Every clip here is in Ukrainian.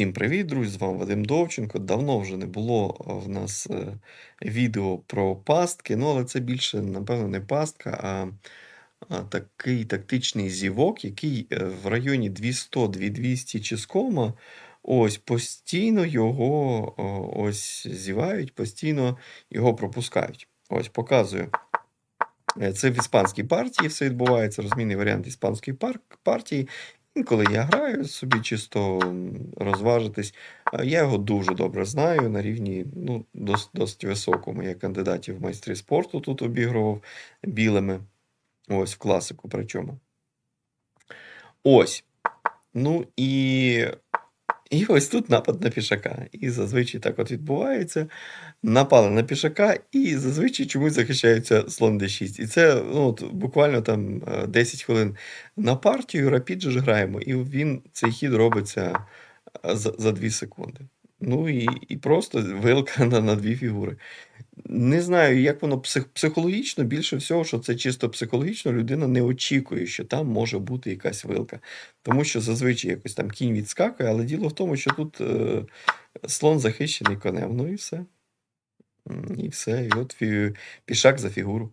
Всім привіт, друзі! З вами Вадим Довченко. Давно вже не було в нас е, відео про пастки, ну але це більше, напевно, не пастка, а, такий тактичний зівок, який е, в районі 200-2200 чискома. Ось постійно його ось зівають, постійно його пропускають. Ось показую. Е, Це в іспанській партії все відбувається, розмінний варіант іспанської партії. Інколи я граю собі чисто розважитись. Я його дуже добре знаю на рівні ну, досить, досить високому. Я кандидатів в майстри спорту тут обігрував білими. Ось в класику причому. Ось. Ну і, і ось тут напад на пішака. І зазвичай так от відбувається. Напали на пішака, і зазвичай чомусь захищається слон d6. І це ну, от, буквально там е, 10 хвилин на партію. Рапід же ж граємо, і він цей хід робиться е, за, за 2 секунди. Ну і, і просто вилка на, на дві фігури. Не знаю, як воно псих, психологічно, більше всього, що це чисто психологічно, людина не очікує, що там може бути якась вилка. Тому що зазвичай якось там кінь відскакує, але діло в тому, що тут е, слон захищений конем. Ну і все. І все. І от фі- пішак за фігуру.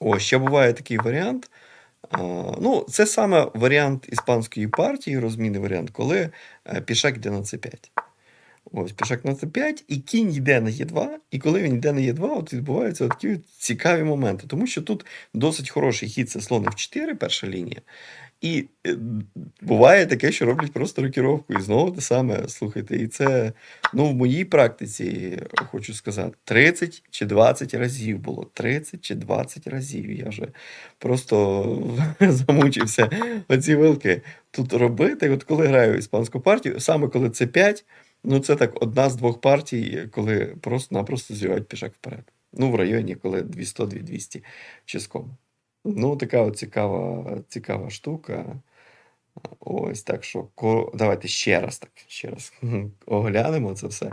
О, ще буває такий варіант. А, ну, це саме варіант іспанської партії, розмінний варіант, коли е, пішак йде на c5. Ось пішак на c5, і кінь йде на e2, і коли він йде на e2, от відбуваються такі цікаві моменти. Тому що тут досить хороший хід це слон f4, перша лінія. І е, буває таке, що роблять просто рокіровку. І знову те саме, слухайте, і це ну, в моїй практиці, хочу сказати, 30 чи 20 разів було. 30 чи 20 разів. Я вже просто замучився оці вилки тут робити. От коли граю іспанську партію, саме коли це 5, ну це так одна з двох партій, коли просто-напросто зривають пішак вперед. Ну, в районі, коли 200-200 чиском. Ну, така от цікава, цікава штука. Ось так що давайте ще раз так, ще раз оглянемо це все.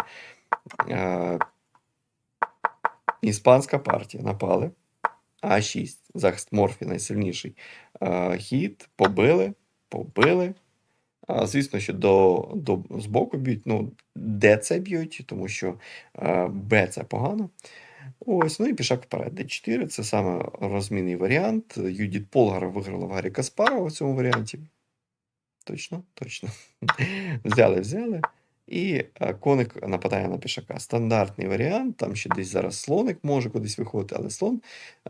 Іспанська партія напали. А6. Захист Морфі найсильніший. Хід побили, побили. Звісно, що до, до збоку б'ють. Ну, Д це б'ють, тому що е, Б це погано. Ось, ну і пішак вперед. Д4 це саме розмінний варіант. Юдіт Полгар виграла в Гаррі Каспарова в цьому варіанті. Точно, точно. взяли, взяли. І е, коник нападає на пішака. Стандартний варіант. Там ще десь зараз слоник може кудись виходити, але слон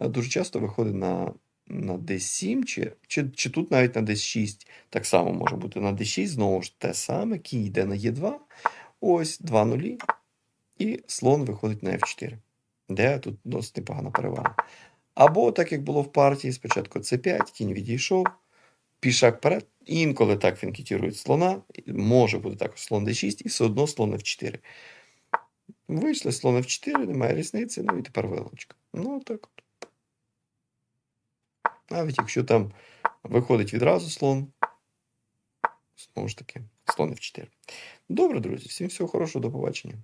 е, дуже часто виходить на, на D7, чи, чи, чи тут навіть на D6. Так само може бути на D6. Знову ж те саме. Кінь йде на Е2. Ось 2 нулі. І слон виходить на F4. Де тут досить непогана перевага. Або так як було в партії, спочатку c5, кінь відійшов, пішак вперед. Інколи так фінкетірують слона. Може бути також слон d6, і все одно слон f4. Вийшли слон f4, немає різниці, ну і тепер вилочка. Ну, так от. Навіть якщо там виходить відразу слон, знову ж таки, слон f4. Добре, друзі, всім всього хорошого, до побачення.